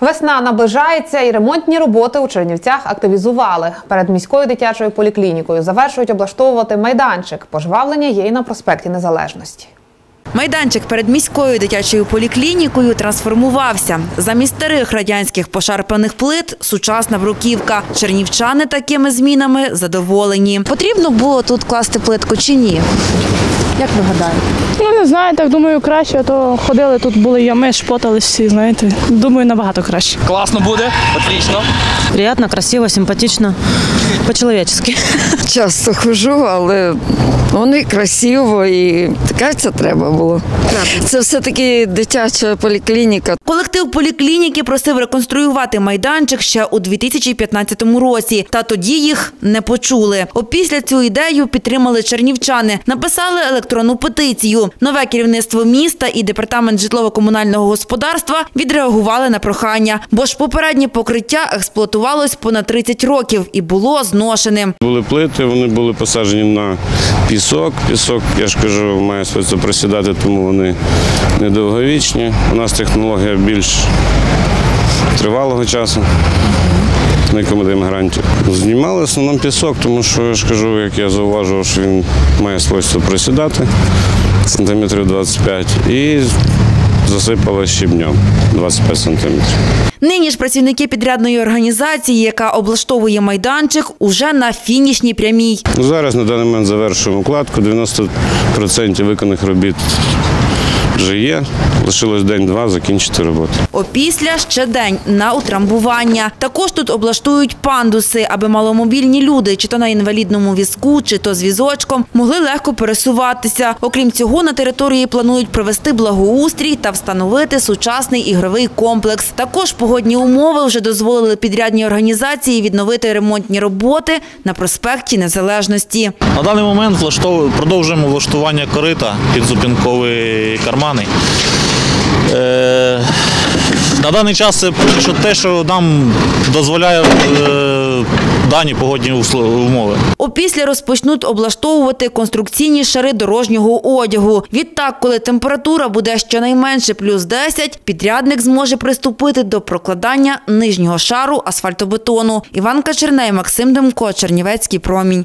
Весна наближається і ремонтні роботи у Чернівцях активізували. Перед міською дитячою поліклінікою завершують облаштовувати майданчик. Пожвавлення є і на проспекті Незалежності. Майданчик перед міською дитячою поліклінікою трансформувався. Замість старих радянських пошарпаних плит – сучасна бруківка. Чернівчани такими змінами задоволені. Потрібно було тут класти плитку чи ні? Як ви гадаєте? Ну не знаю, так думаю, краще, а то ходили тут були ями, шпотались всі, знаєте. Думаю, набагато краще. Класно буде, отлично. Приятно, красиво, симпатично, по-чоловічески. часто хожу, але воно і красиво, і таке це треба було. Це все-таки дитяча поліклініка. Колектив поліклініки просив реконструювати майданчик ще у 2015 році, та тоді їх не почули. Опісля цю ідею підтримали чернівчани, написали електронну петицію. Нове керівництво міста і департамент житлово-комунального господарства відреагували на прохання, бо ж попереднє покриття експлуатувалось понад 30 років і було зношеним. Були плити, вони були посаджені на пісок. Пісок, я ж кажу, має свойство просідати, тому вони недовговічні. У нас технологія більш тривалого часу. На якому даємо гарантію. Знімали в пісок, тому що я ж кажу, як я зауважував, що він має свойство просідати сантиметрів 25 і засипали щебнем 25 сантиметрів. Нині ж працівники підрядної організації, яка облаштовує майданчик, уже на фінішній прямій. Зараз на даний момент завершуємо укладку. 90% виконаних робіт вже є. Лишилось день-два закінчити роботу. Опісля ще день на утрамбування. Також тут облаштують пандуси, аби маломобільні люди, чи то на інвалідному візку, чи то з візочком, могли легко пересуватися. Окрім цього, на території планують провести благоустрій та встановити сучасний ігровий комплекс. Також погодні умови вже дозволили підрядній організації відновити ремонтні роботи на проспекті Незалежності. На даний момент продовжуємо влаштування корита під зупинкові кармани. Е... На даний час це що те, що нам дозволяє е... дані погодні умови. Опісля розпочнуть облаштовувати конструкційні шари дорожнього одягу. Відтак, коли температура буде щонайменше плюс 10, підрядник зможе приступити до прокладання нижнього шару асфальтобетону. Іванка Черней, Максим Демко, Чернівецький промінь.